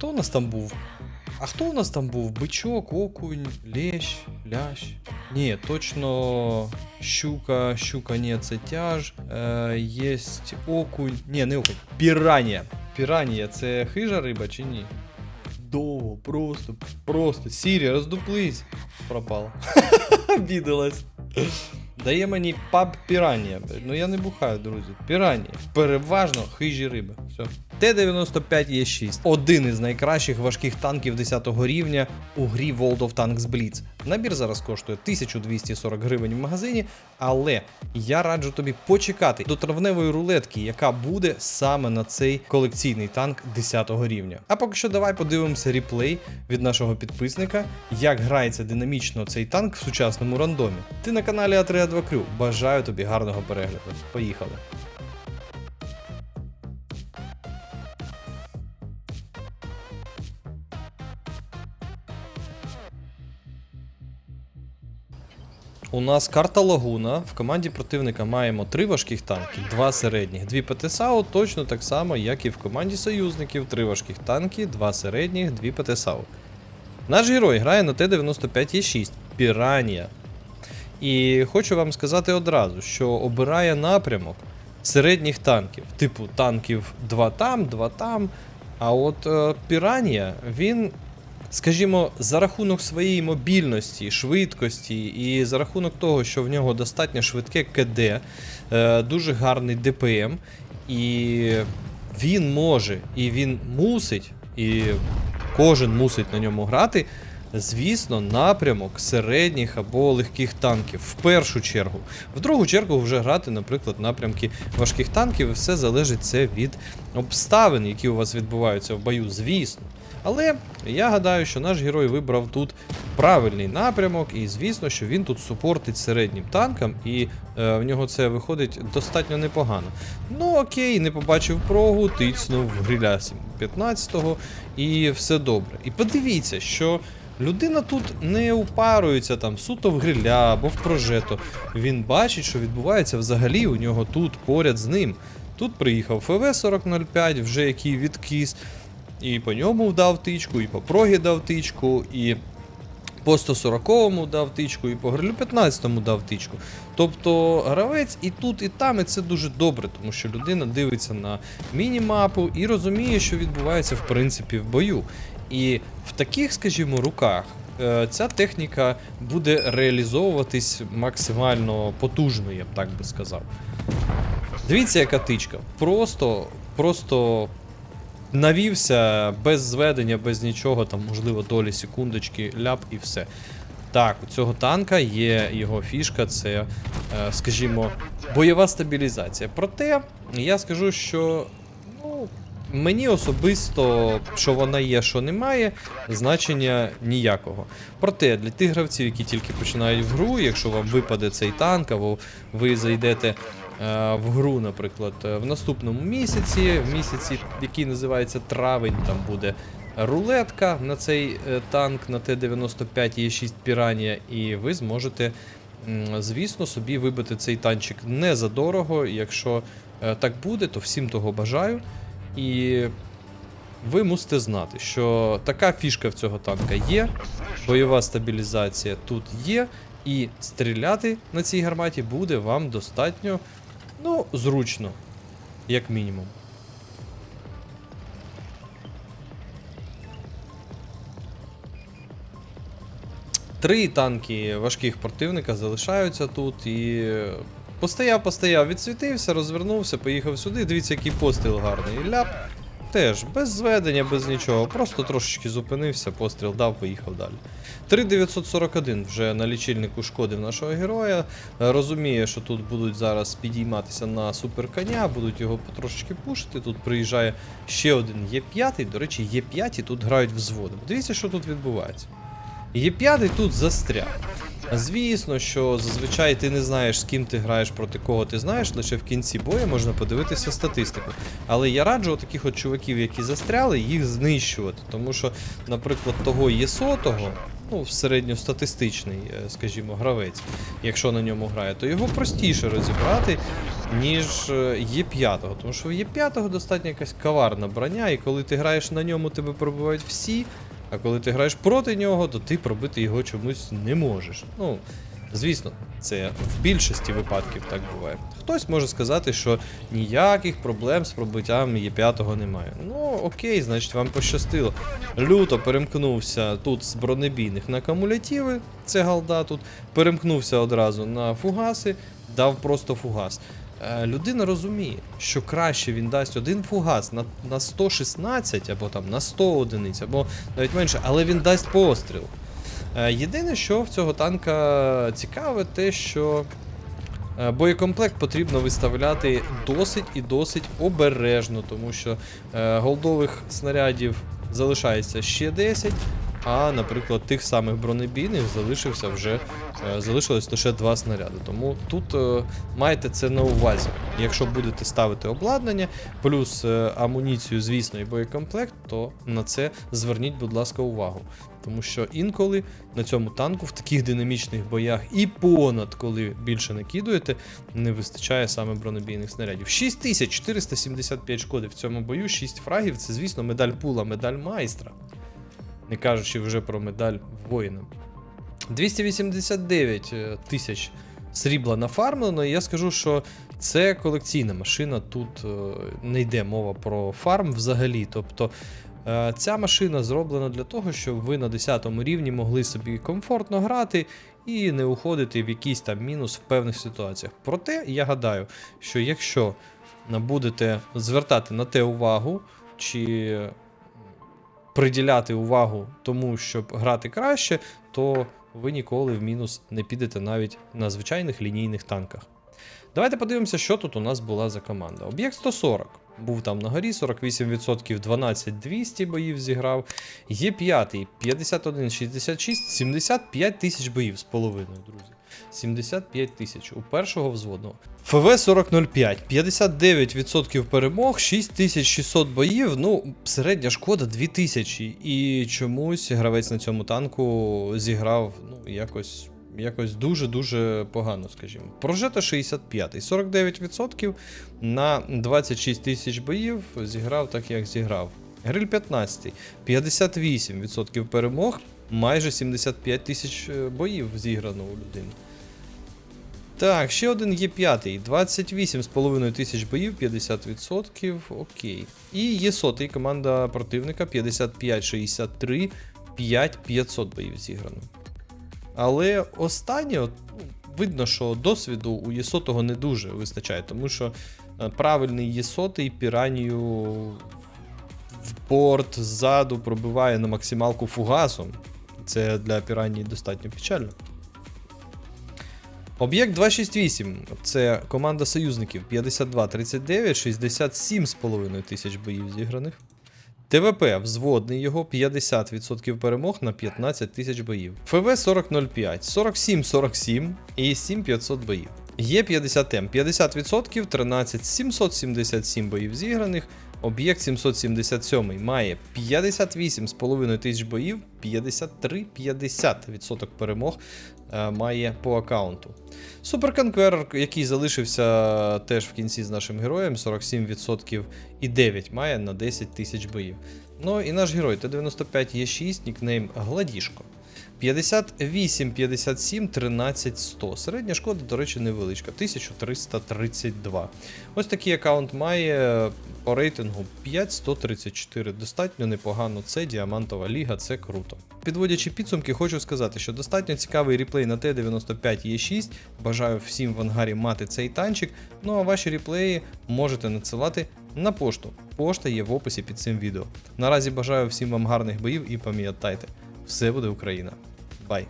хто у нас там був? А хто у нас там був? Бичок, окунь, лещ, лящ. Ні, точно щука, щука, ні, це тяж. Е, окунь. Ні, не окунь. Піранія. Піранія це хижа риба чи ні? Довго, просто, просто. Сірі, роздуплись. Пропала. Обідалась. Дає мені паб піранія. Ну я не бухаю, друзі. Піранія. Переважно хижі риби. Все. Т-95 є 6 один із найкращих важких танків 10 рівня у грі World of Tanks Blitz. Набір зараз коштує 1240 гривень в магазині, але я раджу тобі почекати до травневої рулетки, яка буде саме на цей колекційний танк 10 рівня. А поки що давай подивимося реплей від нашого підписника, як грається динамічно цей танк в сучасному рандомі. Ти на каналі А32 Крю. Бажаю тобі гарного перегляду. Поїхали. У нас карта Лагуна. В команді противника маємо три важких танки, два середніх, дві ПТСАУ, точно так само, як і в команді союзників. Три важких танки, два середніх, дві ПТСАУ. Наш герой грає на Т-95Е6 Піранія. І хочу вам сказати одразу, що обирає напрямок середніх танків, типу танків 2 там, 2 там. А от е, Піранія, він скажімо, за рахунок своєї мобільності, швидкості і за рахунок того, що в нього достатньо швидке КД, е, дуже гарний ДПМ, і він може, і він мусить, і кожен мусить на ньому грати. Звісно, напрямок середніх або легких танків в першу чергу. В другу чергу вже грати, наприклад, напрямки важких танків, і все залежить це від обставин, які у вас відбуваються в бою, звісно. Але я гадаю, що наш герой вибрав тут правильний напрямок, і звісно, що він тут супортить середнім танкам, і е, в нього це виходить достатньо непогано. Ну окей, не побачив прогу, тицнув гриля 15-го і все добре. І подивіться, що. Людина тут не упарується там суто в гриля або в прожето. Він бачить, що відбувається взагалі у нього тут поряд з ним. Тут приїхав ФВ-4005, вже який відкис, і по ньому дав тичку, і по прогі дав тичку, і по 140-му дав тичку, і по грилю 15-му дав тичку. Тобто гравець і тут, і там, і це дуже добре, тому що людина дивиться на міні-мапу і розуміє, що відбувається в принципі в бою. І в таких, скажімо, руках е, ця техніка буде реалізовуватись максимально потужно, я б так би сказав. Дивіться, яка тичка. Просто, просто навівся без зведення, без нічого, там, можливо, долі секундочки, ляп і все. Так, у цього танка є його фішка, це, е, скажімо, бойова стабілізація. Проте я скажу, що ну, мені особисто, що вона є, що немає, значення ніякого. Проте для тих гравців, які тільки починають в гру, якщо вам випаде цей танк, або ви зайдете в гру, наприклад, е, в наступному місяці, в місяці, який називається травень, там буде рулетка на цей е, танк на Т-95 є 6 піранія, і ви зможете, звісно, собі вибити цей танчик не за дорого. Якщо е, так буде, то всім того бажаю. І ви мусите знати, що така фішка в цього танка є, бойова стабілізація тут є, і стріляти на цій гарматі буде вам достатньо ну, зручно, як мінімум. Три танки важких противника залишаються тут і. Постояв, постояв, відсвітився, розвернувся, поїхав сюди. Дивіться, який постріл гарний. Ляп. Теж без зведення, без нічого. Просто трошечки зупинився, постріл дав, поїхав далі. 3941 вже на лічильнику шкодив нашого героя. Е, Розуміє, що тут будуть зараз підійматися на суперконя, будуть його потрошечки пушити. Тут приїжджає ще один Є5. До речі, Є5 тут грають взводом. Дивіться, що тут відбувається. Є5 тут застряг. Звісно, що зазвичай ти не знаєш, з ким ти граєш, проти кого ти знаєш, лише в кінці бою можна подивитися статистику. Але я раджу таких от чуваків, які застряли, їх знищувати. Тому що, наприклад, того є сотого, ну, середньостатистичний, е, скажімо, гравець, якщо на ньому грає, то його простіше розібрати, ніж е, Є5. Тому що в Є5 достатньо якась каварна броня, і коли ти граєш на ньому, тебе пробивають всі. А коли ти граєш проти нього, то ти пробити його чомусь не можеш. Ну, звісно, це в більшості випадків так буває. Хтось може сказати, що ніяких проблем з пробиттям Є5 немає. Ну, окей, значить вам пощастило. Люто перемкнувся тут з бронебійних на кумулятиви, це галда тут, перемкнувся одразу на фугаси, дав просто фугас. Е, Людина розуміє, що краще він дасть один фугас на, на 116 або там на 100 одиниць, або навіть менше, але він дасть постріл. Е, Єдине, що в цього танка цікаве, те, що е, боєкомплект потрібно виставляти досить і досить обережно, тому що голдових снарядів залишається ще 10. А, наприклад, тих самих бронебійних залишився вже е, залишилось лише два снаряди. Тому тут е, маєте це на увазі. Якщо будете ставити обладнання, плюс е, амуніцію, звісно, і боєкомплект, то на це зверніть, будь ласка, увагу. Тому що інколи на цьому танку в таких динамічних боях і понад, коли більше накидуєте, не вистачає саме бронебійних снарядів. 6475 шкоди в цьому бою, 6 фрагів це, звісно, медаль пула, медаль майстра. Не кажучи вже про медаль воїна. 289 е, тисяч срібла нафармлено, і я скажу, що це колекційна машина. Тут е, не йде мова про фарм взагалі. Тобто е, ця машина зроблена для того, щоб ви на 10 рівні могли собі комфортно грати і не уходити в якийсь там мінус в певних ситуаціях. Проте я гадаю, що якщо будете звертати на те увагу, чи приділяти увагу тому, щоб грати краще, то ви ніколи в мінус не підете навіть на звичайних лінійних танках. Давайте подивимося, що тут у нас була за команда. Об'єкт 140. Був там на горі, 48%, 12 200 боїв зіграв. Є 5 51 66, 75 тисяч боїв з половиною, друзі. 75 тисяч у першого взводного. ФВ 4005, 59% перемог, 6600 боїв. Ну, середня шкода 2000. І чомусь гравець на цьому танку зіграв ну, якось. Якось дуже-дуже погано, скажімо. Прожета 65, 49% на 26 тисяч боїв зіграв так, як зіграв. Гриль 15, 58% перемог, майже 75 тисяч е, боїв зіграно у людини. Так, ще один є п'ятий, 28,5 тисяч боїв, 50%. Окей. І є сотий команда противника 55-63, 5500 боїв зіграно. Але останнє, от, ну, видно, що досвіду у Єсотого не дуже вистачає, тому що е, правильний Єсотий піранію в порт ззаду пробиває на максималку фугасом. Це для піранії достатньо печально. Об'єкт 268. Це команда союзників 52-39, 67,5 тисяч боїв зіграних. ТВП взводний його 50% перемог на 15 тисяч боїв. ФВ 4005, 47-47 і 7500 боїв. Є 50 М 50%, 13 777 боїв зіграних. Об'єкт 777 має 58,5 тисяч боїв, 53-50% перемог е, має по аккаунту. Суперконкверер, який залишився теж в кінці з нашим героєм, 47% і 9 має на 10 тисяч боїв. Ну і наш герой Т-95 Є6, нікнейм Гладішко. 58, 57, 13, 100. Середня шкода, до речі, невеличка. 1332. Ось такий аккаунт має по рейтингу 5134. Достатньо непогано. Це діамантова ліга, це круто. Підводячи підсумки, хочу сказати, що достатньо цікавий реплей на Т-95 Є6. Бажаю всім в ангарі мати цей танчик. Ну а ваші реплеї можете надсилати на пошту. Пошта є в описі під цим відео. Наразі бажаю всім вам гарних боїв і пам'ятайте, все буде Україна. Бай!